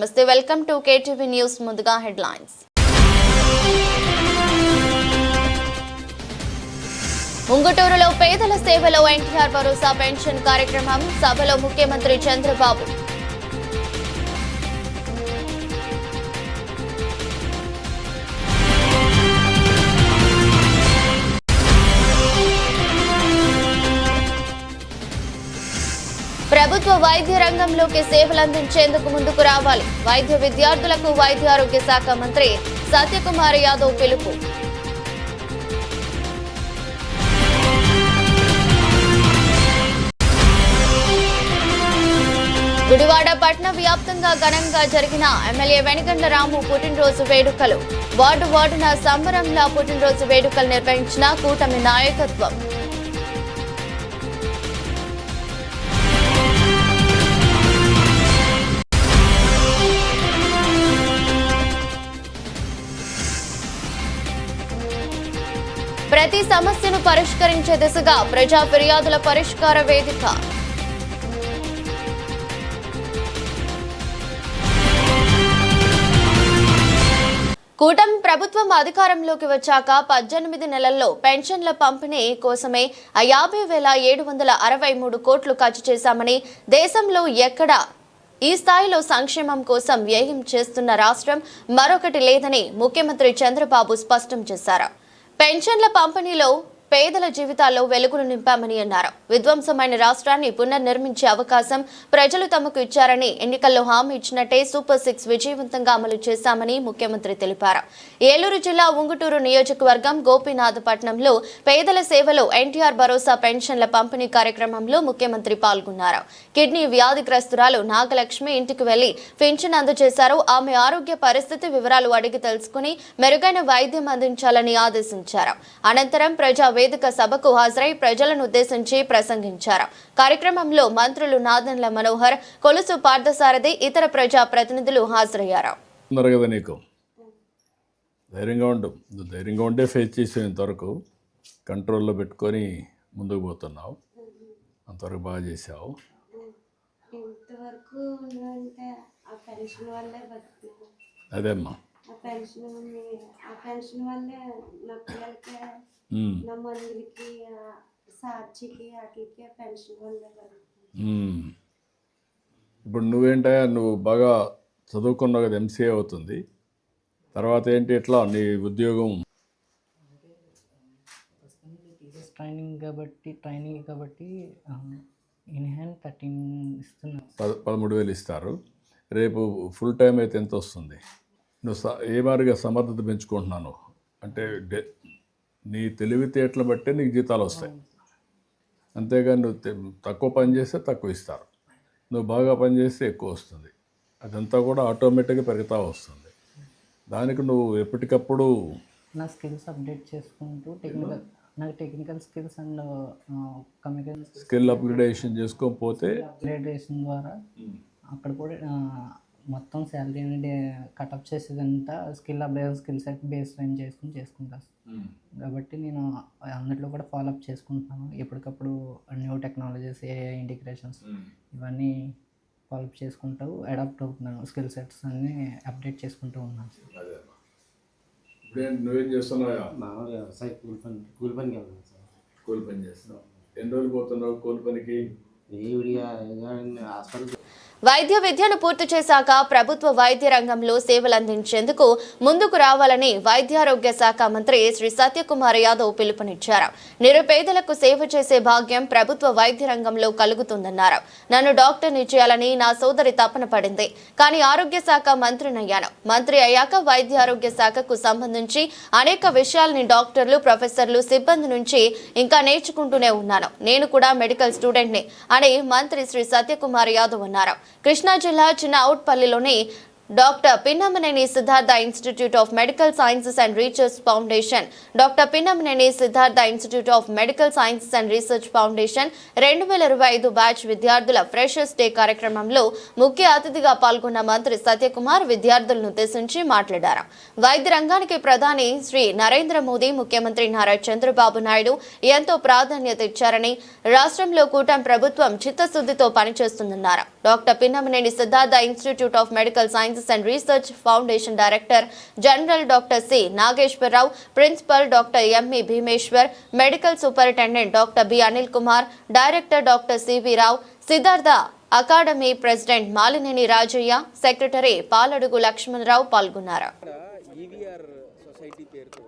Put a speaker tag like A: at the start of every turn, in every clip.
A: నమస్తే welcome to KTV news ముందుగా headlines. ఉంగుటూరులో పేదల సేవలో ఎన్టీఆర్ భరోసా పెన్షన్ కార్యక్రమం సభలో ముఖ్యమంత్రి చంద్రబాబు. ప్రభుత్వ వైద్య రంగంలోకి సేవలందించేందుకు ముందుకు రావాలి. వైద్య విద్యార్థులకు వైద్య ఆరోగ్య శాఖ మంత్రి సత్యకుమార్ యాదవ్ పిలుపు. గుడివాడ పట్టణ వ్యాప్తంగా ఘనంగా జరిగిన ఎమ్మెల్యే వెనుగండ్ల రాము పుట్టినరోజు వేడుకలు. వార్డు వార్డున సంబరంలా పుట్టినరోజు వేడుకలు నిర్వహించిన కూటమి నాయకత్వం. ప్రతి సమస్యను పరిష్కరించే దిశగా ప్రజా ఫిర్యాదుల పరిష్కార వేదిక. కూటమి ప్రభుత్వం అధికారంలోకి వచ్చాక పద్దెనిమిది నెలల్లో పెన్షన్ల పంపిణీ కోసమే యాభై వేల ఏడు వందల అరవై మూడు కోట్లు ఖర్చు చేశామని దేశంలో ఎక్కడా ఈ స్థాయిలో సంక్షేమం కోసం వ్యయం చేస్తున్న రాష్ట్రం మరొకటి లేదని ముఖ్యమంత్రి చంద్రబాబు స్పష్టం చేశారు. పెన్షన్ల పంపిణీలో పేదల జీవితాల్లో వెలుగులు నింపామని అన్నారు. విధ్వంసమైన రాష్ట్రాన్ని పునర్నిర్మించే అవకాశం ప్రజలు తమకు ఇచ్చారని ఎన్నికల్లో హామీ ఇచ్చినట్టే సూపర్ సిక్స్ విజయవంతంగా అమలు చేశామని ముఖ్యమంత్రి తెలిపారు. ఏలూరు జిల్లా ఉంగుటూరు నియోజకవర్గం గోపీనాథపట్నంలో పేదల సేవలో ఎన్టీఆర్ భరోసా పెన్షన్ల పంపిణీ కార్యక్రమంలో ముఖ్యమంత్రి పాల్గొన్నారు. కిడ్నీ వ్యాధిగ్రస్తురాలు నాగలక్ష్మి ఇంటికి వెళ్ళి పింఛన్ అందజేశారు. ఆమె ఆరోగ్య పరిస్థితి వివరాలు అడిగి తెలుసుకుని మెరుగైన వైద్యం అందించాలని ఆదేశించారు. అనంతరం ప్రజా వేదిక సభకు హాజరై ప్రజలను ఉద్దేశించి ప్రసంగించారు. కార్యక్రమంలో మంత్రులు నాదన్ల మనోహర్ కొలుసు పార్థసారథి ఇతర ప్రజా ప్రతినిధులు హాజరయ్యారు.
B: ధైర్యంగా ఉండు. నువ్వు ధైర్యంగా ఉండే ఫేస్ చేసావు ఇంతవరకు కంట్రోల్లో పెట్టుకొని ముందుకు పోతున్నావు. అంతవరకు బాగా చేసావు. అదేమ్మా
C: ఆ పెన్షన్ ఆ పెన్షన్ వల్లే నా పిల్లలకి నా మందులకి సాక్షికి వాటికి పెన్షన్ వల్లే.
B: ఇప్పుడు నువ్వేంటయ్యా నువ్వు బాగా చదువుకున్నావు కదా ఎంసీఏ అవుతుంది. తర్వాత ఏంటి ఎట్లా నీ ఉద్యోగం?
D: ట్రైనింగ్ కాబట్టి ట్రైనింగ్ కాబట్టి ఇన్ హ్యాండ్ థర్టీన్ ఇస్తున్నారు
B: పద పదమూడు వేలు ఇస్తారు. రేపు ఫుల్ టైం అయితే ఎంత వస్తుంది? నువ్వు స ఏ మాదిరిగా సమర్థత పెంచుకుంటున్నాను అంటే డే- నీ తెలివితేటలు బట్టే నీకు జీతాలు వస్తాయి. అంతేగాని నువ్వు తక్కువ పని చేస్తే తక్కువ ఇస్తారు. నువ్వు బాగా పని చేస్తే ఎక్కువ వస్తుంది. అదంతా కూడా ఆటోమేటిక్గా పెరుగుతూ వస్తుంది. దానికి నువ్వు ఎప్పటికప్పుడు
D: నా స్కిల్స్ అప్డేట్ చేసుకుంటూ టెక్నికల్ నాకు technical skills and communication
B: skill upgradation చేసుకోకపోతే
D: అప్గ్రేడేషన్ ద్వారా అక్కడ కూడా మొత్తం శాలరీ కటప్ చేసేదంతా skill updation skill set baseline చేసుకుని చేసుకుంటాను కాబట్టి నేను అందులో కూడా ఫాలోఅప్ చేసుకుంటున్నాను. ఎప్పటికప్పుడు న్యూ టెక్నాలజీస్ ఏ ఇంటిగ్రేషన్స్ ఇవన్నీ ఫాలోఅప్ చేసుకుంటూ అడాప్ట్ అవుతున్నాను. స్కిల్ సెట్స్ అన్నీ అప్డేట్ చేసుకుంటూ ఉన్నాను.
B: నువ్వేం చేస్తున్నావా
E: వ్యవసాయ కూలి పని కూలి పనికి వెళ్తాను సార్.
B: కూలి పని చేస్తున్నావు. ఎన్ని రోజులు పోతున్నావు కూలి పనికి?
E: హాస్పిటల్
A: వైద్య విద్యను పూర్తి చేశాక ప్రభుత్వ వైద్య రంగంలో సేవలందించేందుకు ముందుకు రావాలని వైద్యారోగ్య శాఖ మంత్రి శ్రీ సత్యకుమార్ యాదవ్ పిలుపునిచ్చారు. నిరుపేదలకు సేవ చేసే భాగ్యం ప్రభుత్వ వైద్య రంగంలో కలుగుతుందన్నారు. నన్ను డాక్టర్ని చేయాలని నా సోదరి తపన పడింది. కానీ ఆరోగ్య శాఖ మంత్రినయ్యాను మంత్రి అయ్యాక వైద్య ఆరోగ్య శాఖకు సంబంధించి అనేక విషయాల్ని డాక్టర్లు ప్రొఫెసర్లు సిబ్బంది నుంచి ఇంకా నేర్చుకుంటూనే ఉన్నాను. నేను కూడా మెడికల్ స్టూడెంట్ని అని మంత్రి శ్రీ సత్యకుమార్ యాదవ్ అన్నారు. కృష్ణా జిల్లా చిన్న అవుట్పల్లిలోని doctor Pinnamaneni Siddhartha institute of medical sciences and research foundation doctor Pinnamaneni Siddhartha institute of medical sciences and research foundation రెండు వేల ఇరవై ఐదు బ్యాచ్ విద్యార్థుల ఫ్రెషర్స్ డే కార్యక్రమంలో ముఖ్య అతిథిగా పాల్గొన్న మంత్రి సత్యకుమార్ విద్యార్థులను ఉద్దేశించి మాట్లాడారు. వైద్య రంగానికి ప్రధాని శ్రీ నరేంద్ర మోదీ ముఖ్యమంత్రి నారా చంద్రబాబు నాయుడు ఎంతో ప్రాధాన్యత ఇచ్చారని రాష్ట్రంలో కూటమి ప్రభుత్వం చిత్తశుద్ధితో పనిచేస్తుందన్నారు. Doctor Pinnamaneni Siddhartha institute of medical science sciences and research foundation director general doctor C Nageswara Rao principal doctor ME Bhimeshwar medical superintendent doctor B Anil Kumar director doctor CV Rao Siddhartha academy president Malineni Rajaiah secretary Paladugu Lakshmana Rao పాల్గొన్నారు.
F: Society పేరుతో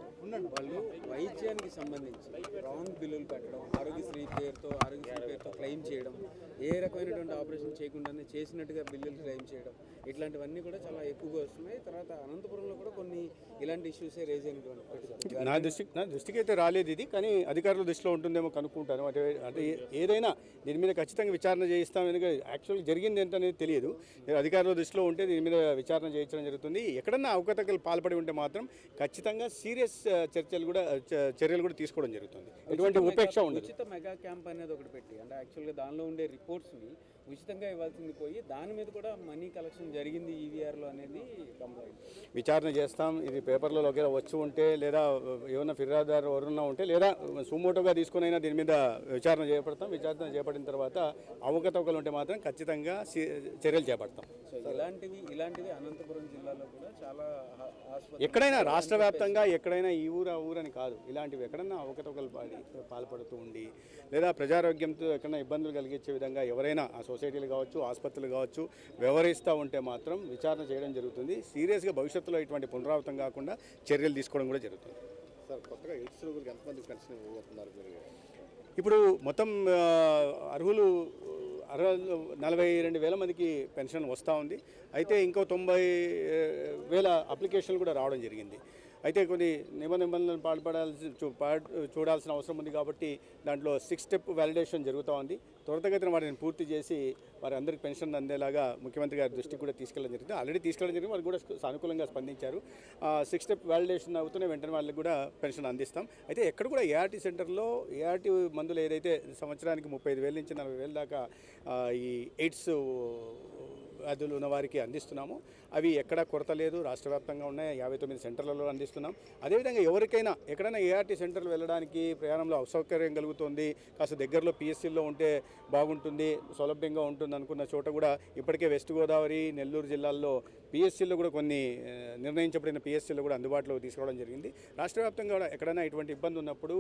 F: వాళ్ళు వైద్యానికి సంబంధించి wrong బిల్లులు పెట్టడం ఆరోగ్యశ్రీ పేరుతో ఆరోగ్యశ్రీ పేరుతో claim చేయడం ఏ రకమైనటువంటి ఆపరేషన్ చేయకుండానే చేసినట్టుగా బిల్లులు క్లెయిమ్ చేయడం ఇట్లాంటివన్నీ కూడా చాలా ఎక్కువగా వస్తున్నాయి. తర్వాత అనంతపురంలో కూడా కొన్ని ఇలాంటి ఇష్యూసే రేజ్ అయినటువంటి
G: నా దృష్టి నా దృష్టికి అయితే రాలేదు ఇది కానీ అధికారుల దృష్టిలో ఉంటుందేమో కనుక్కుంటాను. అంటే అంటే ఏదైనా దీని మీద ఖచ్చితంగా విచారణ చేయిస్తాం ఎందుకంటే యాక్చువల్గా జరిగింది ఏంటనేది తెలియదు. అధికారుల దృష్టిలో ఉంటే దీని మీద విచారణ చేయించడం జరుగుతుంది. ఎక్కడన్నా అవకతవకలు పాల్పడి ఉంటే మాత్రం ఖచ్చితంగా సీరియస్ చర్చలు కూడా చర్యలు కూడా తీసుకోవడం జరుగుతుంది. ఎటువంటి ఉపేక్ష ఉండదు.
F: ఉచిత మెగా క్యాంప్ అనేది ఒకటి పెట్టి అంటే యాక్చువల్గా దానిలో ఉండే రిపోర్ట్స్ని ఉచితంగా ఇవ్వాల్సింది పోయి దాని మీద కూడా మనీ కలెక్షన్ జరిగింది ఈవీఆర్లో అనేది కంప్లైంట్.
G: విచారణ చేస్తాం. ఇది పేపర్లో ఒకవేళ వచ్చి ఉంటే లేదా ఏమైనా ఫిర్యాదుదారు ఎవరున్నా ఉంటే లేదా సుమోటోగా తీసుకునైనా దీని మీద విచారణ చేపడతాం. విచారణ చేపట్టిన తర్వాత అవకతవకలు ఉంటే మాత్రం ఖచ్చితంగా చర్యలు చేపడతాం.
F: ఇలాంటివి ఇలాంటివి అనంతపురం జిల్లాలో కూడా చాలా
G: ఎక్కడైనా రాష్ట్ర వ్యాప్తంగా ఎక్కడైనా ఈ ఊరు ఆ ఊరని కాదు. ఇలాంటివి ఎక్కడైనా అవకతవకలు పాడి పాల్పడుతూ ఉండి లేదా ప్రజారోగ్యంతో ఎక్కడైనా ఇబ్బందులు కలిగించే విధంగా ఎవరైనా ఆ సొసైటీలు కావచ్చు ఆసుపత్రులు కావచ్చు వ్యవహరిస్తూ ఉంటే మాత్రం విచారణ చేయడం జరుగుతుంది. సీరియస్గా భవిష్యత్తులో ఇటువంటి పునరావృతం కాకుండా చర్యలు తీసుకోవడం కూడా జరుగుతుంది.
H: సార్ కొత్తగా ఎయిడ్స్ రోగులకు ఎంతమంది పెన్షన్ ఇవ్వబోతున్నారు
G: ఇప్పుడు మొత్తం అర్హులు అరవై నలభై రెండు వేల మందికి పెన్షన్ వస్తూ ఉంది. అయితే ఇంకో తొంభై వేల అప్లికేషన్లు కూడా రావడం జరిగింది. అయితే కొన్ని నిబంధ నిబంధనలు పాల్పడాల్సి చూ చూడాల్సిన అవసరం ఉంది కాబట్టి దాంట్లో సిక్స్ స్టెప్ వ్యాలిడేషన్ జరుగుతూ ఉంది. త్వరితగతిన వాటిని పూర్తి చేసి వారి అందరికి పెన్షన్ అందేలాగా ముఖ్యమంత్రి గారి దృష్టికి కూడా తీసుకెళ్ళడం జరిగింది. ఆల్రెడీ తీసుకెళ్ళడం జరిగింది. వారు కూడా సానుకూలంగా స్పందించారు. సిక్స్ స్టెప్ వ్యాలిడేషన్ అవుతూనే వెంటనే వాళ్ళకి కూడా పెన్షన్ అందిస్తాం. అయితే ఎక్కడ కూడా ఏఆర్టీ సెంటర్లో ఏఆర్టీ మందులు ఏదైతే సంవత్సరానికి ముప్పై ఐదు వేల నుంచి నలభై వేల దాకా ఈ ఎయిడ్స్ వ్యాధులు ఉన్న వారికి అందిస్తున్నాము. అవి ఎక్కడ కొరత లేదు. రాష్ట్ర వ్యాప్తంగా ఉన్నాయి. యాభై తొమ్మిది సెంటర్లలో అందిస్తున్నాం. అదేవిధంగా ఎవరికైనా ఎక్కడైనా ఏఆర్టీ సెంటర్లు వెళ్ళడానికి ప్రయాణంలో అసౌకర్యం కలుగుతుంది. కాస్త దగ్గరలో పిఎస్సీల్లో ఉంటే బాగుంటుంది. సౌలభ్యంగా ఉంటుంది అనుకున్న చోట కూడా ఇప్పటికే వెస్ట్ గోదావరి నెల్లూరు జిల్లాల్లో పిఎస్సీలో కూడా కొన్ని నిర్ణయించబడిన పిఎస్సీలో కూడా అందుబాటులోకి తీసుకురావడం జరిగింది. రాష్ట్ర వ్యాప్తంగా కూడా ఎక్కడైనా ఇటువంటి ఇబ్బంది ఉన్నప్పుడు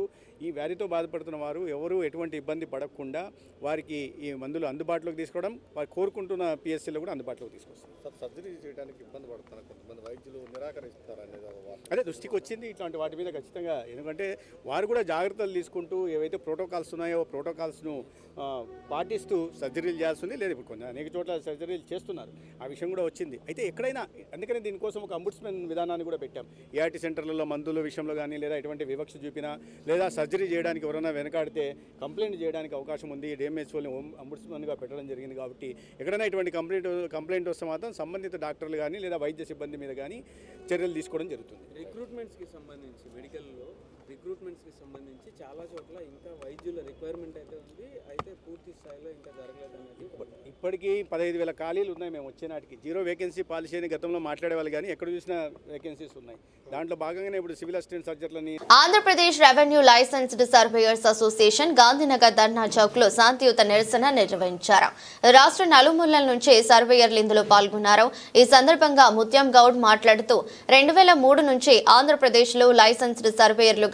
G: ఈ వ్యాధితో బాధపడుతున్న వారు ఎవరు ఎటువంటి ఇబ్బంది పడకుండా వారికి ఈ మందులు అందుబాటులోకి తీసుకోవడం వారు కోరుకుంటున్న పిఎస్సీలో కూడా అందుబాటులోకి తీసుకొస్తాం
H: సార్ సర్జరీ చేయడానికి ఇబ్బంది పడుతున్నారు కొంతమంది వైద్యులు నిరాకరిస్తారు అనేది
G: అదే దృష్టికి వచ్చింది ఇట్లాంటి వాటి మీద ఖచ్చితంగా. ఎందుకంటే వారు కూడా జాగ్రత్తలు తీసుకుంటూ ఏవైతే ప్రోటోకాల్స్ ఉన్నాయో ప్రోటోకాల్స్ను పాటిస్తూ సర్జరీలు చేయాల్సింది. లేదు ఇప్పుడు కొన్ని అనేక చోట్ల సర్జరీలు చేస్తున్నారు. ఆ విషయం కూడా వచ్చింది. అయితే ఎక్కడైనా అందుకనే దీనికోసం ఒక అంబుడ్స్మెన్ విధానాన్ని కూడా పెట్టాం. ఏఆర్టీ సెంటర్లలో మందుల విషయంలో కానీ లేదా ఎటువంటి వివక్ష చూపినా లేదా సర్జరీ చేయడానికి ఎవరైనా వెనకాడితే కంప్లైంట్ చేయడానికి అవకాశం ఉంది. డిఎంహెచ్ఓని అంబుడ్స్మెన్గా పెట్టడం జరిగింది కాబట్టి ఎక్కడైనా ఇటువంటి కంప్లైంట్ కంప్లైంట్ వస్తే మాత్రం సంబంధిత డాక్టర్లు కానీ లేదా వైద్య సిబ్బంది మీద కానీ చర్యలు తీసుకోవడం జరుగుతుంది.
F: రిక్రూట్మెంట్స్కి సంబంధించి మెడికల్లో రిక్రూట్మెంట్స్కి సంబంధించి చాలా చోట్ల ఇంకా వైద్యుల రిక్వైర్మెంట్ అయితే ఉంది. అయితే పూర్తి స్థాయిలో ఇంకా జరగలేదు అనేది.
G: ఇప్పటికీ పదహైదు వేల ఖాళీలు ఉన్నాయి మేము వచ్చే నాటికి. జీరో వేకెన్సీ పాలసీ అని గతంలో మాట్లాడేవాళ్ళు కానీ ఎక్కడ చూసినా వేకెన్సీస్ ఉన్నాయి. దాంట్లో భాగంగానే ఇప్పుడు civil assistant సర్జర్లని
A: Andhra Pradesh revenue licensed surveyors association Gandhinagar dharna చౌక్లో శాంతియుత నిరసన నిర్వహించారు. రాష్ట్ర నలుమూలల నుంచి సర్వేయర్లు ఇందులో పాల్గొన్నారు. ఈ సందర్భంగా ముత్యం గౌడ్ మాట్లాడుతూ రెండు వేల మూడు నుంచి ఆంధ్రప్రదేశ్లో లైసెన్స్డ్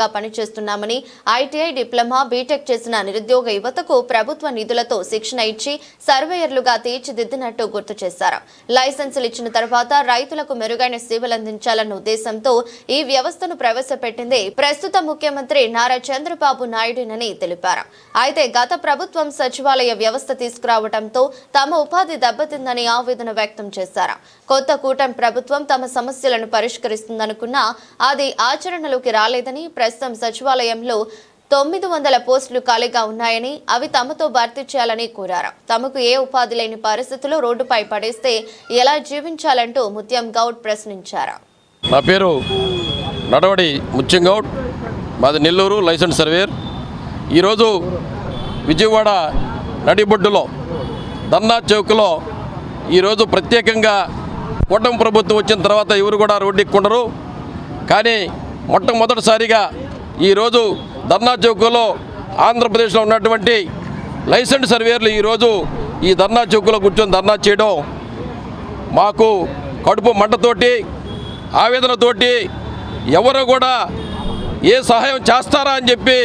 A: సర్వేయర్లుగా పనిచేస్తున్నామని ఐటీఐ డిప్లొమా బీటెక్ చేసిన నిరుద్యోగ యువతకు ప్రభుత్వ నిధులతో శిక్షణ ఇచ్చి సర్వేయర్లుగా తీర్చిదిద్దినట్టు గుర్తు చేశారు. లైసెన్సులు ఇచ్చిన తర్వాత రైతులకు మెరుగైన సేవలు అందించాలన్న ఉద్దేశంతో ఈ వ్యవస్థను ప్రవేశపెట్టింది ప్రస్తుత ముఖ్యమంత్రి నారా చంద్రబాబు నాయుడునని తెలిపారు. అయితే గత ప్రభుత్వం సచివాలయ వ్యవస్థ తీసుకురావడంతో తమ ఉపాధి దెబ్బతిందని ఆవేదన వ్యక్తం చేశారు. కొత్త కూటమి ప్రభుత్వం తమ సమస్యలను పరిష్కరిస్తుందనుకున్నా అది ఆచరణలోకి రాలేదని ప్రస్తుతం సచివాలయంలో తొమ్మిది వందల పోస్టులు ఖాళీగా ఉన్నాయని అవి తమతో భర్తీ చేయాలని కోరారు. తమకు ఏ ఉపాధి లేని పరిస్థితుల్లో రోడ్డుపై పడేస్తే ఎలా జీవించాలంటూ ముత్యం గౌడ్ ప్రశ్నించారు.
I: నా పేరు నడవడి ముత్యం గౌడ్. మాది నెల్లూరు లైసెన్స్ సర్వేర్ ఈరోజు విజయవాడ నడిబొడ్డులో ధర్నా చౌక్లో ఈరోజు ప్రత్యేకంగా కూటమి ప్రభుత్వం వచ్చిన తర్వాత ఎవరు కూడా రోడ్డు ఎక్కుండరు కానీ మొట్టమొదటిసారిగా ఈరోజు ధర్నా చౌక్లో ఆంధ్రప్రదేశ్లో ఉన్నటువంటి లైసెన్స్ సర్వేర్లు ఈరోజు ఈ ధర్నా చౌక్లో కూర్చొని ధర్నా చేయడం మాకు కడుపు మంటతోటి ఆవేదనతోటి ఎవరు కూడా ఏ సహాయం చేస్తారా అని చెప్పి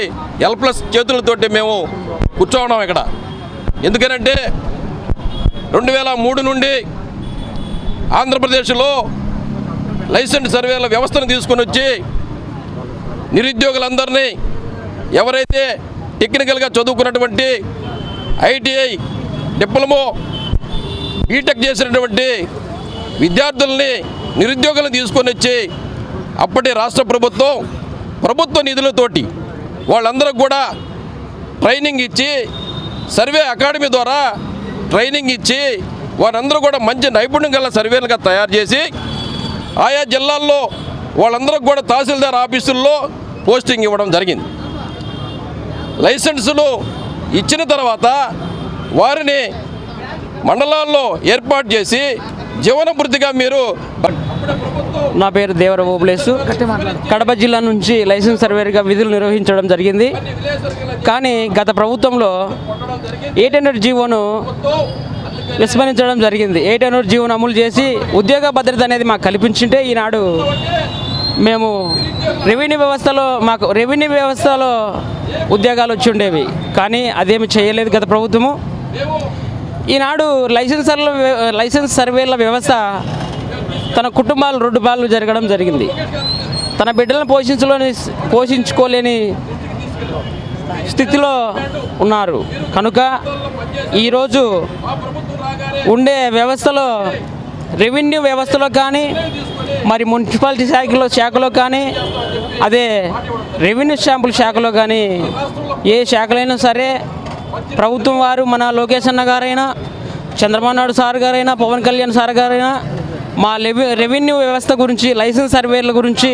I: ఎల్ప్లస్ చేతులతోటి మేము కూర్చోవడం ఇక్కడ. ఎందుకనంటే రెండు వేల మూడు నుండి ఆంధ్రప్రదేశ్లో లైసెన్స్ సర్వేల వ్యవస్థను తీసుకొని వచ్చి నిరుద్యోగులందరినీ ఎవరైతే టెక్నికల్గా చదువుకున్నటువంటి ఐటీఐ డిప్లొమో బీటెక్ చేసినటువంటి విద్యార్థుల్ని నిరుద్యోగులను తీసుకొని వచ్చి అప్పటి రాష్ట్ర ప్రభుత్వం ప్రభుత్వ నిధులతోటి వాళ్ళందరూ కూడా ట్రైనింగ్ ఇచ్చి సర్వే అకాడమీ ద్వారా ట్రైనింగ్ ఇచ్చి వారందరూ కూడా మంచి నైపుణ్యం గల సర్వేలుగా తయారు చేసి ఆయా జిల్లాల్లో వాళ్ళందరూ కూడా తహసీల్దార్ ఆఫీసుల్లో పోస్టింగ్ ఇవ్వడం జరిగింది. లైసెన్సులు ఇచ్చిన తర్వాత వారిని మండలాల్లో ఏర్పాటు చేసి జీవనభృతిగా మీరు
J: నా పేరు దేవర ఓబులేసు కడప జిల్లా నుంచి లైసెన్స్ సర్వేర్గా విధులు నిర్వహించడం జరిగింది. కానీ గత ప్రభుత్వంలో ఎయిట్ హండ్రెడ్ జీవోను విస్మరించడం జరిగింది. ఎయిట్ హండ్రెడ్ జీవోను అమలు చేసి ఉద్యోగ భద్రత అనేది మాకు కల్పించింటే ఈనాడు మేము రెవెన్యూ వ్యవస్థలో మాకు రెవెన్యూ వ్యవస్థలో ఉద్యోగాలు వచ్చి ఉండేవి. కానీ అదేమి చేయలేదు గత ప్రభుత్వము. ఈనాడు లైసెన్సర్ల లైసెన్స్ సర్వేల వ్యవస్థ తన కుటుంబాలు రెండు బాలు జరగడం జరిగింది. తన బిడ్డలను పోషించలేని పోషించుకోలేని స్థితిలో ఉన్నారు. కనుక ఈరోజు ఉండే వ్యవస్థలో రెవెన్యూ వ్యవస్థలో కానీ మరి మున్సిపాలిటీ శాఖలో శాఖలో కానీ అదే రెవెన్యూ స్టాంపుల శాఖలో కానీ ఏ శాఖలైనా సరే ప్రభుత్వం వారు మన లోకేష్ అన్న గారైనా చంద్రబాబు నాయుడు సార్ గారైనా పవన్ కళ్యాణ్ సార్ గారైనా మా రెవెన్యూ వ్యవస్థ గురించి లైసెన్స్ సర్వేల గురించి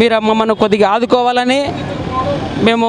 J: మీరు మమ్మల్ని కొద్దిగా ఆదుకోవాలని మేము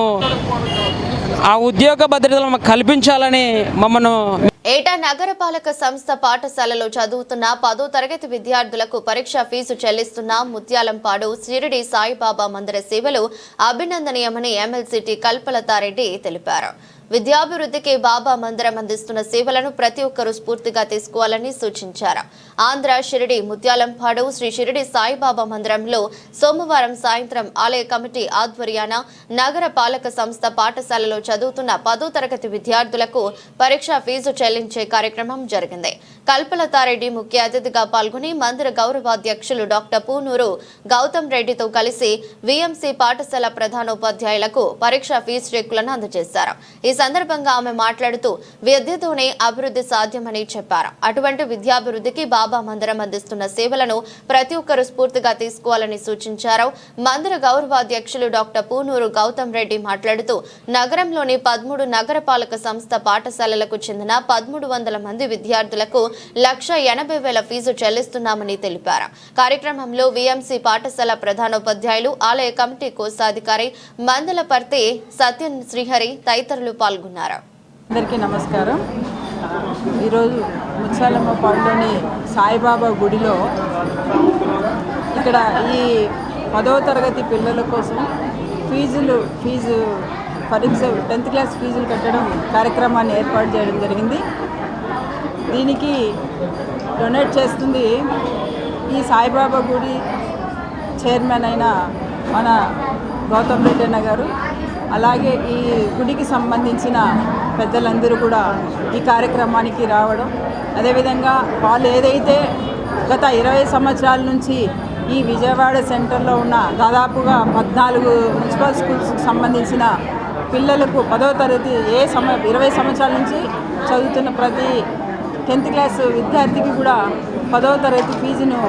J: ఆ ఉద్యోగ భద్రతలు మాకు కల్పించాలని మమ్మల్ని
A: ఏటా నగరపాలక సంస్థ పాఠశాలలో చదువుతున్న పదో తరగతి విద్యార్థులకు పరీక్ష ఫీజు చెల్లిస్తున్న ముత్యాలంపాడు షిరిడి సాయిబాబా మందిర సేవలు అభినందనీయమని ఎమ్మెల్సీ కల్పలతారెడ్డి తెలిపారు. విద్యాభివృద్ధికి బాబా మందిరం అందిస్తున్న సేవలను ప్రతి ఒక్కరూ స్ఫూర్తిగా తీసుకోవాలని సూచించారు. ఆంధ్ర షిరిడి ముత్యాలంపాడు శ్రీ షిరిడి సాయిబాబా మందిరంలో సోమవారం సాయంత్రం ఆలయ కమిటీ ఆధ్వర్యాన నగర పాలక సంస్థ పాఠశాలలో చదువుతున్న పదో తరగతి విద్యార్థులకు పరీక్ష ఫీజు చెల్లించే కార్యక్రమం జరిగింది. కల్పలతారెడ్డి ముఖ్య అతిథిగా పాల్గొని మందిర గౌరవాధ్యక్షులు డాక్టర్ పూనూరు గౌతమ్ రెడ్డితో కలిసి విఎంసీ పాఠశాల ప్రధానోపాధ్యాయులకు పరీక్ష ఫీజు చెక్కులను అందజేశారు. ఈ సందర్భంగా ఆమె మాట్లాడుతూ విద్యతోనే అభివృద్ధి సాధ్యమని చెప్పారు. అటువంటి విద్యాభివృద్ధికి బాబా మందిరం అందిస్తున్న సేవలను ప్రతి ఒక్కరూ స్ఫూర్తిగా తీసుకోవాలని సూచించారు. మందిర గౌరవాధ్యక్షులు డాక్టర్ పూనూరు గౌతమ్ రెడ్డి మాట్లాడుతూ నగరంలోని పదమూడు నగరపాలక సంస్థ పాఠశాలలకు చెందిన పదమూడు వందల మంది విద్యార్థులకు లక్ష ఎనభై వేల ఫీజు చెల్లిస్తున్నామని తెలిపారు. కార్యక్రమంలో విఎంసీ పాఠశాల ప్రధానోపాధ్యాయులు ఆలయ కమిటీ కోశాధికారి మందలపర్తి సత్యన్ శ్రీహరి తదితరులు పాల్గొన్నారు.
K: అందరికీ నమస్కారం. ఈరోజు ముత్యాలమ్మ పాడులోని సాయిబాబా గుడిలో ఇక్కడ ఈ పదవ తరగతి పిల్లల కోసం ఫీజులు ఫీజు పరీక్ష టెన్త్ క్లాస్ ఫీజులు కట్టడం కార్యక్రమాన్ని ఏర్పాటు చేయడం జరిగింది. దీనికి డొనేట్ చేస్తుంది ఈ సాయిబాబా గుడి చైర్మన్ అయిన మన గౌతమ్ రెడ్డి అన్న గారు. అలాగే ఈ గుడికి సంబంధించిన పెద్దలందరూ కూడా ఈ కార్యక్రమానికి రావడం. అదేవిధంగా వాళ్ళు ఏదైతే గత ఇరవై సంవత్సరాల నుంచి ఈ విజయవాడ సెంటర్లో ఉన్న దాదాపుగా పద్నాలుగు మున్సిపల్ స్కూల్స్కి సంబంధించిన పిల్లలకు పదో తరగతి ఏ సమ ఇరవై సంవత్సరాల నుంచి చదువుతున్న ప్రతి టెన్త్ క్లాస్ విద్యార్థికి కూడా పదవ తరగతి ఫీజును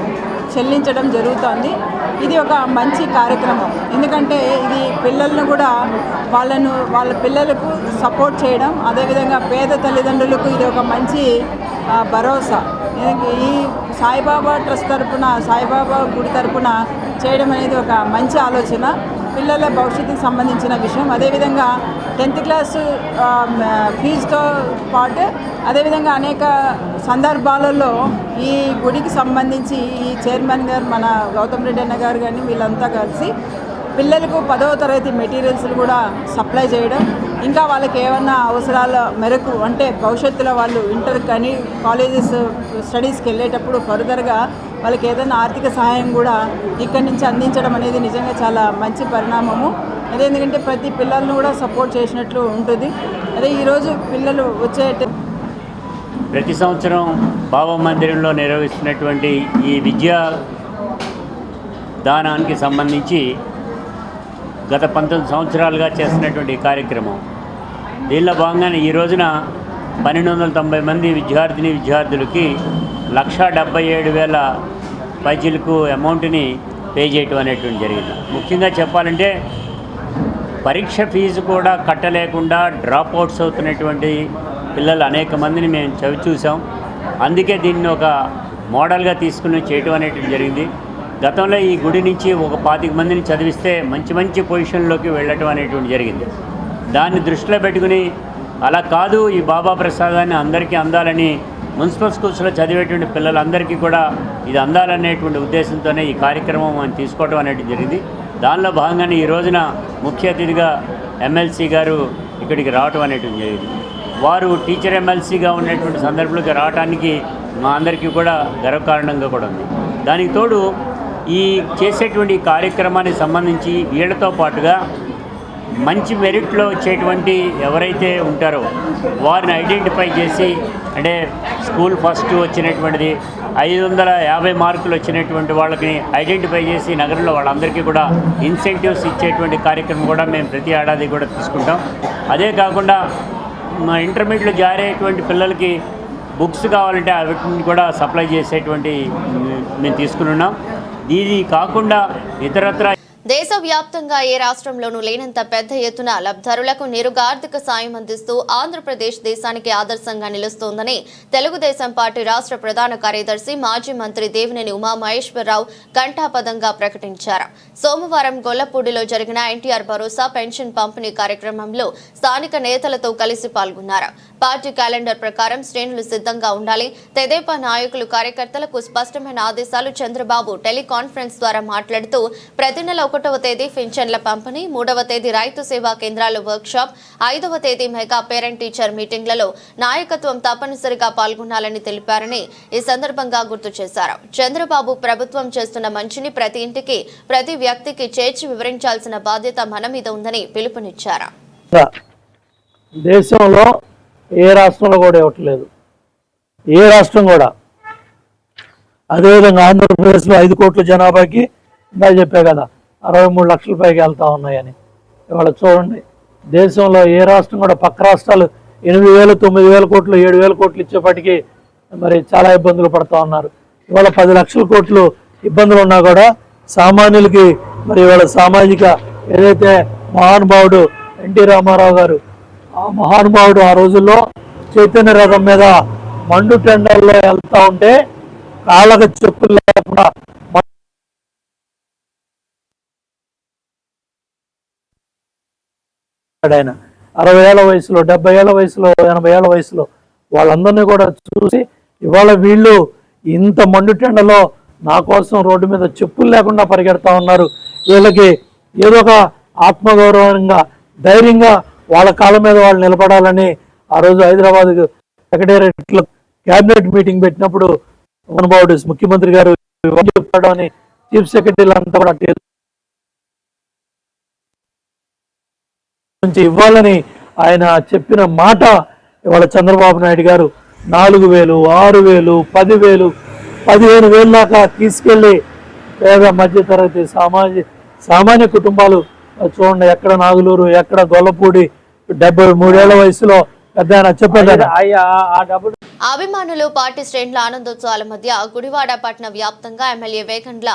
K: చెల్లించడం జరుగుతోంది. ఇది ఒక మంచి కార్యక్రమం. ఎందుకంటే ఇది పిల్లలను కూడా వాళ్ళను వాళ్ళ పిల్లలకు సపోర్ట్ చేయడం అదేవిధంగా పేద తల్లిదండ్రులకు ఇది ఒక మంచి భరోసా. ఈ సాయిబాబా ట్రస్ట్ తరపున సాయిబాబా గుడి తరపున చేయడం అనేది ఒక మంచి ఆలోచన. పిల్లల భవిష్యత్తుకు సంబంధించిన విషయం. అదేవిధంగా టెన్త్ క్లాసు ఫీజుతో పాటు అదేవిధంగా అనేక సందర్భాలలో ఈ గుడికి సంబంధించి ఈ చైర్మన్ గారు మన గౌతమ్ రెడ్డి అన్న గారు కానీ వీళ్ళంతా కలిసి పిల్లలకు పదవ తరగతి మెటీరియల్స్ కూడా సప్లై చేయడం. ఇంకా వాళ్ళకి ఏమన్నా అవసరాల మేరకు అంటే భవిష్యత్తులో వాళ్ళు ఇంటర్ కానీ కాలేజెస్ స్టడీస్కి వెళ్ళేటప్పుడు ఫర్దర్గా వాళ్ళకి ఏదైనా ఆర్థిక సహాయం కూడా ఇక్కడి నుంచి అందించడం అనేది నిజంగా చాలా మంచి పరిణామము. అదే ఎందుకంటే ప్రతి పిల్లలను కూడా సపోర్ట్ చేసినట్లు ఉంటుంది. అదే ఈరోజు పిల్లలు వచ్చే
L: ప్రతి సంవత్సరం భావ మందిరంలో నిర్వహిస్తున్నటువంటి ఈ విద్యా దానానికి సంబంధించి గత పంతొమ్మిది సంవత్సరాలుగా చేస్తున్నటువంటి కార్యక్రమం. దీనిలో భాగంగానే ఈ రోజున పన్నెండు వందల తొంభై మంది విద్యార్థిని విద్యార్థులకి లక్షా డెబ్బై ఏడు వేల పైచీలకు అమౌంట్ని పే చేయటం అనేటువంటి జరిగింది. ముఖ్యంగా చెప్పాలంటే పరీక్ష ఫీజు కూడా కట్టలేకుండా డ్రాప్ అవుట్స్ అవుతున్నటువంటి పిల్లలు అనేక మందిని మేము చవి చూసాం అందుకే దీన్ని ఒక మోడల్గా తీసుకుని చేయటం అనేటువంటి జరిగింది. గతంలో ఈ గుడి నుంచి ఒక పాతిక మందిని చదివిస్తే మంచి మంచి పొజిషన్లోకి వెళ్ళటం అనేటువంటి జరిగింది. దాన్ని దృష్టిలో పెట్టుకుని అలా కాదు ఈ బాబా ప్రసాదాన్ని అందరికీ అందాలని మున్సిపల్ స్కూల్స్లో చదివేటువంటి పిల్లలందరికీ కూడా ఇది అందాలనేటువంటి ఉద్దేశంతోనే ఈ కార్యక్రమం మనం తీసుకోవడం అనేది జరిగింది. దానిలో భాగంగానే ఈ రోజున ముఖ్య అతిథిగా ఎమ్మెల్సీ గారు ఇక్కడికి రావటం అనేటువంటి జరిగింది. వారు టీచర్ ఎమ్మెల్సీగా ఉన్నటువంటి సందర్భంలోకి రావడానికి మా అందరికీ కూడా గర్వకారణంగా కూడా ఉంది. దానికి తోడు ఈ చేసేటువంటి కార్యక్రమానికి సంబంధించి వీళ్ళతో పాటుగా మంచి మెరిట్లో వచ్చేటువంటి ఎవరైతే ఉంటారో వారిని ఐడెంటిఫై చేసి అంటే స్కూల్ ఫస్ట్ వచ్చినటువంటిది ఐదు వందల యాభై మార్కులు వచ్చినటువంటి వాళ్ళకి ఐడెంటిఫై చేసి నగరంలో వాళ్ళందరికీ కూడా ఇన్సెంటివ్స్ ఇచ్చేటువంటి కార్యక్రమం కూడా మేము ప్రతి ఏడాది కూడా తీసుకుంటాం. అదే కాకుండా మా ఇంటర్మీడియట్లో జారీ అయ్యేటువంటి పిల్లలకి బుక్స్ కావాలంటే వాటిని కూడా సప్లై చేసేటువంటి మేము తీసుకుని ఉన్నాం. ఇది కాకుండా ఇతరత్ర
A: దేశవ్యాప్తంగా ఏ రాష్ట్రంలోనూ లేనంత పెద్ద ఎత్తున లబ్ధారులకు నేరుగా ఆర్థిక సాయం అందిస్తూ ఆంధ్రప్రదేశ్ దేశానికి ఆదర్శంగా నిలుస్తోందని తెలుగుదేశం పార్టీ రాష్ట్ర ప్రధాన కార్యదర్శి మాజీ మంత్రి దేవినేని ఉమామహేశ్వరరావు ఘంటాపదంగా ప్రకటించారు. సోమవారం గొల్లపూడిలో జరిగిన ఎన్టీఆర్ భరోసా పెన్షన్ పంపిణీ కార్యక్రమంలో స్థానిక నేతలతో కలిసి పాల్గొన్నారు. పార్టీ క్యాలెండర్ ప్రకారం శ్రేణులు సిద్ధంగా ఉండాలి. తెదేపా నాయకులు కార్యకర్తలకు స్పష్టమైన ఆదేశాలు చంద్రబాబు టెలికాన్ఫరెన్స్ ద్వారా మాట్లాడుతూ ప్రతి నెల ఒకటవ తేదీ పింఛన్ల పంపిణీ మూడవ తేదీ రైతు సేవా కేంద్రాల వర్క్షాప్ ఐదవ తేదీ మెగా పేరెంట్ టీచర్ మీటింగ్లలో నాయకత్వం తప్పనిసరిగా పాల్గొనాలని తెలిపారని ఈ సందర్భంగా గుర్తు చేశారు. చంద్రబాబు ప్రభుత్వం చేస్తున్న మంచిని ప్రతి ఇంటికి ప్రతి వ్యక్తికి చేర్చి వివరించాల్సిన బాధ్యత మన మీద ఉందని పిలుపునిచ్చారు.
M: దేశంలో ఏ రాష్ట్రంలో కూడా ఇవ్వట్లేదు. ఏ రాష్ట్రం కూడా. అదేవిధంగా ఆంధ్రప్రదేశ్లో ఐదు కోట్ల జనాభాకి ఇందా చెప్పా కదా అరవై మూడు లక్షల పైకి వెళ్తా ఉన్నాయని. ఇవాళ చూడండి దేశంలో ఏ రాష్ట్రం కూడా పక్క రాష్ట్రాలు ఎనిమిది వేలు తొమ్మిది వేల కోట్లు ఏడు వేల కోట్లు ఇచ్చేప్పటికీ మరి చాలా ఇబ్బందులు పడుతూ ఉన్నారు. ఇవాళ పది లక్షల కోట్లు ఇబ్బందులు ఉన్నా కూడా సామాన్యులకి మరి ఇవాళ సామాజిక ఏదైతే మహానుభావుడు ఎన్టీ రామారావు గారు మహానుభావుడు ఆ రోజుల్లో చైతన్య రథం మీద మండు టెండర్లో వెళ్తా ఉంటే కాళ్ళకు చెప్పులు లేకుండా ఆయన. అరవై ఏళ్ళ వయసులో డెబ్బై ఏళ్ళ వయసులో ఎనభై ఏళ్ళ వయసులో వాళ్ళందరినీ కూడా చూసి ఇవాళ వీళ్ళు ఇంత మండు టెండలో నా కోసం రోడ్డు మీద చెప్పులు లేకుండా పరిగెడతా ఉన్నారు. వీళ్ళకి ఏదో ఒక ఆత్మగౌరవంగా ధైర్యంగా వాళ్ళ కాళ్ళ మీద వాళ్ళు నిలబడాలని ఆ రోజు హైదరాబాద్ సెక్రటేరియట్లో క్యాబినెట్ మీటింగ్ పెట్టినప్పుడు అనుభవుడు ముఖ్యమంత్రి గారు చెప్పాడు అని చీఫ్ సెక్రటరీలు అంతా కూడా నుంచి ఇవ్వాలని ఆయన చెప్పిన మాట ఇవాళ చంద్రబాబు నాయుడు గారు నాలుగు వేలు ఆరు వేలు పదివేలు పదిహేను వేలు దాకా తీసుకెళ్ళి పేద మధ్యతరగతి సామాన్య సామాన్య కుటుంబాలు చూడండి ఎక్కడ నాగులూరు ఎక్కడ గొల్లపూడి డెబ్బై మూడేళ్ళ వయసులో పెద్ద ఆయన చెప్పండి
D: ఆ డబ్బులు
A: అభిమానులు పార్టీ శ్రేణుల ఆనందోత్సవాల మధ్య గుడివాడ పట్టణ వ్యాప్తంగా ఎమ్మెల్యే వేగండ్ల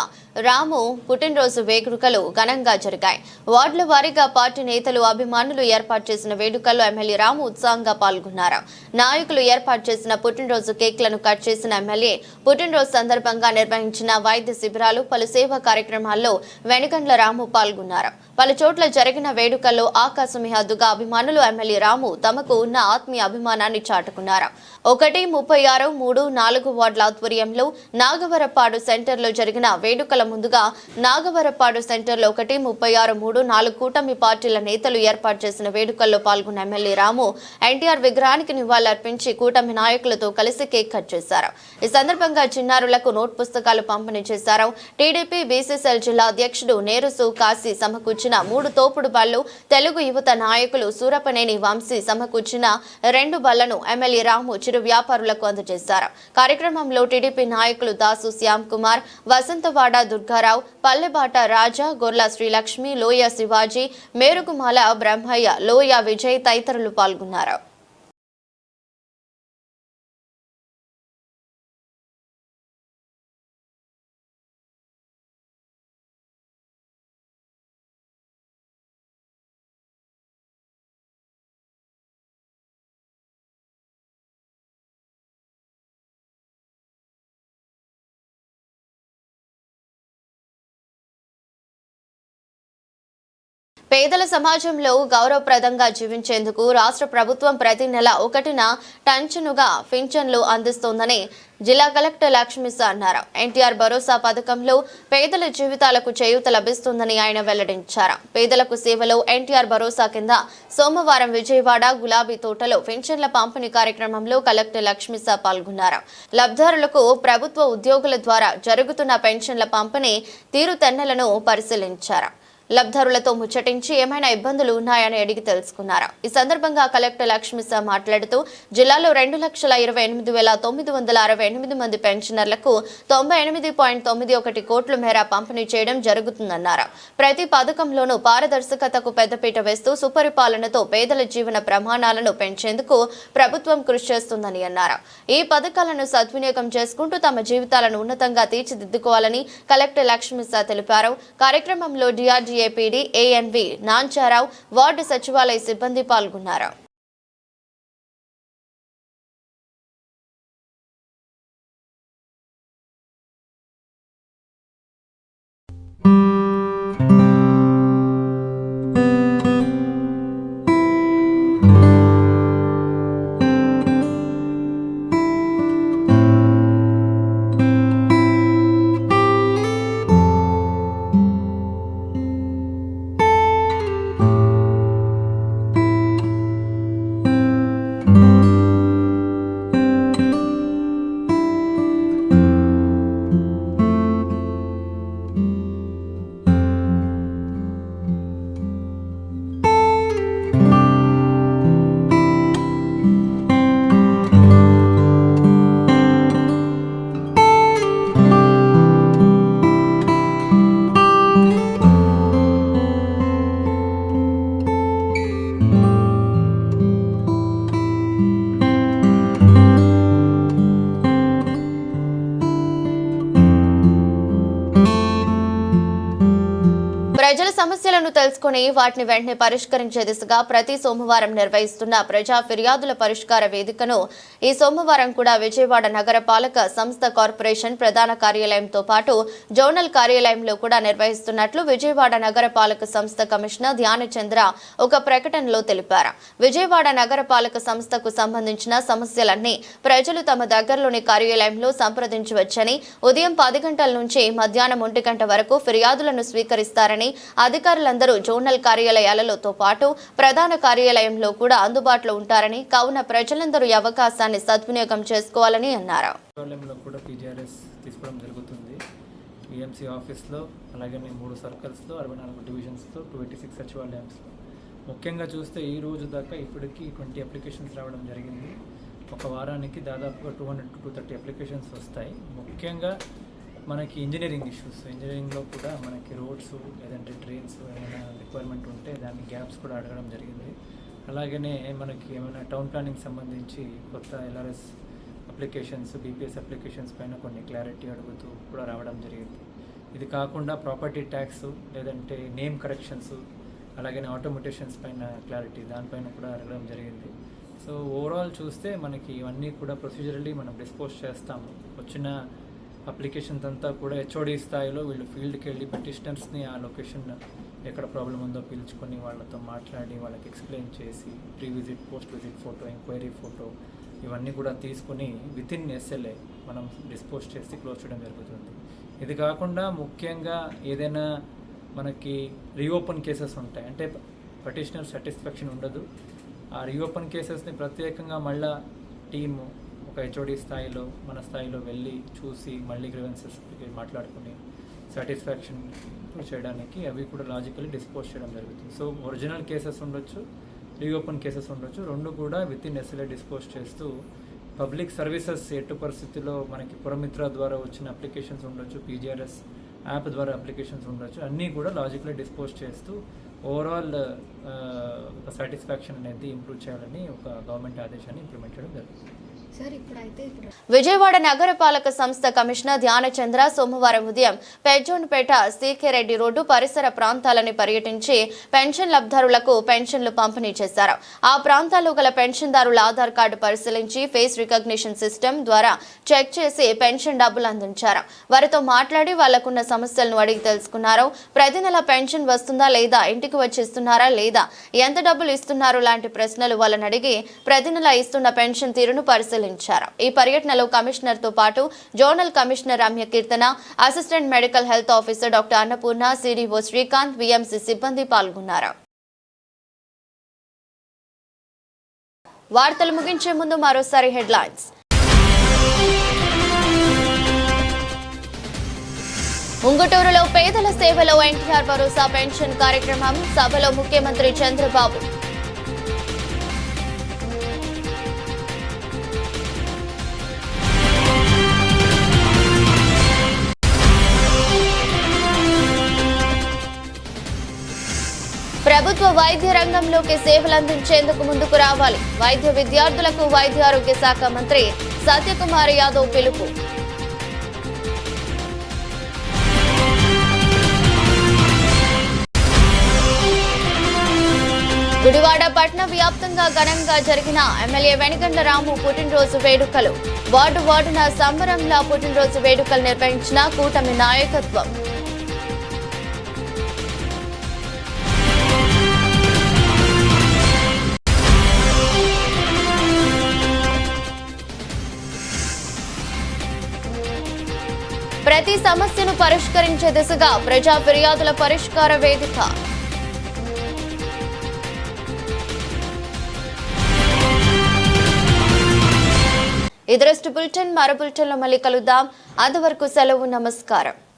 A: రాము పుట్టినరోజు వేడుకలు ఘనంగా జరిగాయి. వార్డుల వారీగా పార్టీ నేతలు అభిమానులు ఏర్పాటు చేసిన వేడుకల్లో ఎమ్మెల్యే రాము ఉత్సాహంగా పాల్గొన్నారు. నాయకులు ఏర్పాటు చేసిన పుట్టినరోజు కేక్లను కట్ చేసిన ఎమ్మెల్యే పుట్టినరోజు సందర్భంగా నిర్వహించిన వైద్య శిబిరాలు పలు సేవా కార్యక్రమాల్లో వెనుగండ్ల రాము పాల్గొన్నారు. పలు చోట్ల జరిగిన వేడుకల్లో ఆకాశమిహద్దుగా అభిమానులు ఎమ్మెల్యే రాము తమకు ఉన్న ఆత్మీయ అభిమానాన్ని చాటుకున్నారు. ఒకటి ముప్పై ఆరు మూడు నాలుగు వార్డుల ఆధ్వర్యంలో నాగవరపాడు సెంటర్లో జరిగిన వేడుకల ముందుగా నాగవరపాడు సెంటర్లో ఒకటి ముప్పై ఆరు మూడు నాలుగు కూటమి పార్టీల నేతలు ఏర్పాటు చేసిన వేడుకల్లో పాల్గొన్న ఎమ్మెల్యే రాము ఎన్టీఆర్ విగ్రహానికి నివాళులర్పించి కూటమి నాయకులతో కలిసి కేక్ కట్ చేశారు. ఈ సందర్భంగా చిన్నారులకు నోట్ పుస్తకాలు పంపిణీ చేశారు. టీడీపీ బీసీసీఎల్ జిల్లా అధ్యక్షుడు నేరుసు కాశీ సమకూర్చిన మూడు తోపుడు బళ్ళు తెలుగు యువత నాయకులు సూరపనేని వంశీ సమకూర్చిన రెండు బళ్ళను ఎమ్మెల్యే రాము చిరు వ్యాపారులకు అందజేశారు. కార్యక్రమంలో టీడీపీ నాయకులు దాసు శ్యామ్ కుమార్ వసంతవాడ దుర్గారావు పల్లెబాట రాజా గొర్ల శ్రీలక్ష్మి లోయ శివాజీ మేరుగుమాల బ్రహ్మయ్య లోయ విజయ్ తదితరులు పాల్గొన్నారు. పేదల సమాజంలో గౌరవప్రదంగా జీవించేందుకు రాష్ట్ర ప్రభుత్వం ప్రతి నెల ఒకటిన టంచనుగా పింఛన్లు అందిస్తోందని జిల్లా కలెక్టర్ లక్ష్మిసా అన్నారు. ఎన్టీఆర్ భరోసా పథకంలో పేదల జీవితాలకు చేయూత లభిస్తుందని ఆయన వెల్లడించారు. పేదలకు సేవలో ఎన్టీఆర్ భరోసా కింద సోమవారం విజయవాడ గులాబీ తోటలో పెన్షన్ల పంపిణీ కార్యక్రమంలో కలెక్టర్ లక్ష్మిసా పాల్గొన్నారు. లబ్ధారులకు ప్రభుత్వ ఉద్యోగుల ద్వారా జరుగుతున్న పెన్షన్ల పంపిణీ తీరుతెన్నెలను పరిశీలించారు. లబ్ధారులతో ముచ్చటించి ఏమైనా ఇబ్బందులు ఉన్నాయని అడిగి తెలుసుకున్నారు. ఈ సందర్భంగా కలెక్టర్ లక్ష్మిసా మాట్లాడుతూ జిల్లాలో రెండు లక్షల ఇరవై ఎనిమిది వేల తొమ్మిది వందల అరవై ఎనిమిది మంది పెన్షనర్లకు తొంభై ఎనిమిది పాయింట్ తొమ్మిది ఒకటి కోట్ల మేర పంపిణీ చేయడం జరుగుతుందన్నారు. ప్రతి పథకంలోనూ పారదర్శకతకు పెద్దపీట వేస్తూ సుపరిపాలనతో పేదల జీవన ప్రమాణాలను పెంచేందుకు ప్రభుత్వం కృషి చేస్తుందని అన్నారు. ఈ పథకాలను సద్వినియోగం చేసుకుంటూ తమ జీవితాలను ఉన్నతంగా తీర్చిదిద్దుకోవాలని కలెక్టర్ లక్ష్మిసా తెలిపారు. కార్యక్రమంలో డిఆర్డీఏపీడీ ఏఎన్వి నాంచారావు వార్డు సచివాలయ సిబ్బంది పాల్గొన్నారు. సమస్యలను తీసుకుని వాటిని వెంటనే పరిష్కరించే దిశగా ప్రతి సోమవారం నిర్వహిస్తున్న ప్రజా ఫిర్యాదుల పరిష్కార వేదికను ఈ సోమవారం కూడా విజయవాడ నగర పాలక సంస్థ కార్పొరేషన్ ప్రధాన కార్యాలయంతో పాటు జోనల్ కార్యాలయంలో కూడా నిర్వహిస్తున్నట్లు విజయవాడ నగర పాలక సంస్థ కమిషనర్ ధ్యానచంద్ర ఒక ప్రకటనలో తెలిపారు. విజయవాడ నగర పాలక సంస్థకు సంబంధించిన సమస్యలన్నీ ప్రజలు తమ దగ్గరలోని కార్యాలయంలో సంప్రదించవచ్చని ఉదయం పది గంటల నుంచి మధ్యాహ్నం ఒంటి గంట వరకు ఫిర్యాదులను స్వీకరిస్తారని అధికారులందరూ జోనల్ కార్యాలయాలతో పాటు ప్రధాన కార్యాలయంలో కూడా అందుబాటులో ఉంటారని కావున ప్రజలందరూ ఈ అవకాశాన్ని సద్వినియోగం చేసుకోవాలని అన్నారు.
N: సచివాలయంలో కూడా పీజీఆర్ఎస్ తీసుకోవడం జరుగుతుంది. ఈఎంసీ ఆఫీస్లో అలాగే మూడు సర్కిల్స్లో అరవై నాలుగు డివిజన్స్లో టూ ఎయిటీ సిక్స్ సచివాలయంస్లో ముఖ్యంగా చూస్తే ఈ రోజు దాకా ఇప్పటికీ ట్వంటీ అప్లికేషన్స్ రావడం జరిగింది. ఒక వారానికి దాదాపుగా two hundred two thirty applications వస్తాయి. ముఖ్యంగా మనకి ఇంజనీరింగ్ ఇష్యూస్ ఇంజనీరింగ్లో కూడా మనకి రోడ్స్ లేదంటే ట్రైన్స్ ఏమైనా రిక్వైర్మెంట్ ఉంటే దాని గ్యాప్స్ కూడా అడగడం జరిగింది. అలాగనే మనకి ఏమైనా టౌన్ ప్లానింగ్ సంబంధించి కొత్త ఎల్ఆర్ఎస్ అప్లికేషన్స్ బీపీఎస్ అప్లికేషన్స్ పైన కొన్ని క్లారిటీ అడుగుతూ కూడా రావడం జరిగింది. ఇది కాకుండా ప్రాపర్టీ ట్యాక్స్ లేదంటే నేమ్ కరెక్షన్స్ అలాగే ఆటోమేటేషన్స్ పైన క్లారిటీ దానిపైన కూడా అడగడం జరిగింది. సో ఓవరాల్ చూస్తే మనకి ఇవన్నీ కూడా ప్రొసీజరల్లీ మనం డిస్పోజ్ చేస్తాము. వచ్చిన అప్లికేషన్స్ అంతా కూడా హెచ్ఓడి స్థాయిలో వీళ్ళు ఫీల్డ్కి వెళ్ళి పెటిషనర్స్ని ఆ లొకేషన్ ఎక్కడ ప్రాబ్లం ఉందో పిలుచుకొని వాళ్ళతో మాట్లాడి వాళ్ళకి ఎక్స్ప్లెయిన్ చేసి pre visit post visit photo enquiry photo ఇవన్నీ కూడా తీసుకుని విత్ ఇన్ ఎస్ఎల్ఏ మనం డిస్పోజ్ చేసి క్లోజ్ చేయడం జరుగుతుంది. ఇది కాకుండా ముఖ్యంగా ఏదైనా మనకి రీఓపెన్ కేసెస్ ఉంటాయి. అంటే పటిషనర్ సాటిస్ఫాక్షన్ ఉండదు. ఆ రీఓపెన్ కేసెస్ని ప్రత్యేకంగా మళ్ళా టీము ఒక హెచ్ఓడి స్థాయిలో మన స్థాయిలో వెళ్ళి చూసి మళ్ళీ గ్రీవెన్సెస్ మాట్లాడుకుని సాటిస్ఫాక్షన్ చేయడానికి అవి కూడా లాజికల్లీ డిస్పోజ్ చేయడం జరుగుతుంది. సో ఒరిజినల్ కేసెస్ ఉండొచ్చు రీఓపెన్ కేసెస్ ఉండొచ్చు రెండు కూడా విత్ ఇన్ ఎస్ఎల్ఏ డిస్పోజ్ చేస్తూ పబ్లిక్ సర్వీసెస్ ఎట్టు పరిస్థితిలో మనకి పురమిత్ర ద్వారా వచ్చిన అప్లికేషన్స్ ఉండొచ్చు పీజీఆర్ఎస్ యాప్ ద్వారా అప్లికేషన్స్ ఉండొచ్చు అన్నీ కూడా లాజికల్లీ డిస్పోజ్ చేస్తూ ఓవరాల్ uh, ఒక సాటిస్ఫాక్షన్ అనేది ఇంప్రూవ్ చేయాలని ఒక గవర్నమెంట్ ఆదేశాన్ని ఇంప్లిమెంట్ చేయడం జరుగుతుంది.
A: విజయవాడ నగరపాలక సంస్థ కమిషనర్ ధ్యానచంద్ర సోమవారం ఉదయం పెజోన్పేట సీకే రెడ్డి రోడ్డు పరిసర ప్రాంతాలని పర్యటించి పెన్షన్ లబ్ధారులకు పెన్షన్లు పంపిణీ చేశారు. ఆ ప్రాంతాల్లో గల పెన్షన్దారుల ఆధార్ కార్డు పరిశీలించి ఫేస్ రికగ్నిషన్ సిస్టమ్ ద్వారా చెక్ చేసి పెన్షన్ డబ్బులు అందించారు. వారితో మాట్లాడి వాళ్ళకున్న సమస్యలను అడిగి తెలుసుకున్నారు. ప్రతి నెల పెన్షన్ వస్తుందా లేదా ఇంటికి వచ్చిస్తున్నారా లేదా ఎంత డబ్బులు ఇస్తున్నారు లాంటి ప్రశ్నలు వాళ్ళని అడిగి ప్రతి నెల ఇస్తున్న పెన్షన్ తీరును పరిశీలించారు. ఈ పర్యటనలో కమిషనర్తో పాటు zonal commissioner Ramya Keerthana assistant medical health officer doctor Annapurna CDO Srikanth VMC సిబ్బంది పాల్గొన్నారు. వార్తలు ముగించే ముందు మరోసారి హెడ్లైన్స్. ఉంగుటూరులో పేదల సేవలో ఎన్టీఆర్ భరోసా పెన్షన్ కార్యక్రమం సభలో ముఖ్యమంత్రి చంద్రబాబు. ప్రభుత్వ వైద్య రంగంలోకి సేవలందించేందుకు ముందుకు రావాలి. వైద్య విద్యార్థులకు వైద్య ఆరోగ్య శాఖ మంత్రి సత్యకుమార్ యాదవ్ పిలుపు. గుడివాడ పట్టణ వ్యాప్తంగా ఘనంగా జరిగిన ఎమ్మెల్యే వెనుగండ్ల రాము పుట్టినరోజు వేడుకలు. వార్డు వార్డున సంబరంలా పుట్టినరోజు వేడుకలు నిర్వహించిన కూటమి నాయకత్వం. ప్రతి సమస్యను పరిష్కరించే దిశగా ప్రజా ఫిర్యాదుల పరిష్కార వేదిక. ఇదరస్ట్ బులెటిన్ మరో బులెటిన్లో మళ్ళీ కలుద్దాం. అంతవరకు సెలవు నమస్కారం.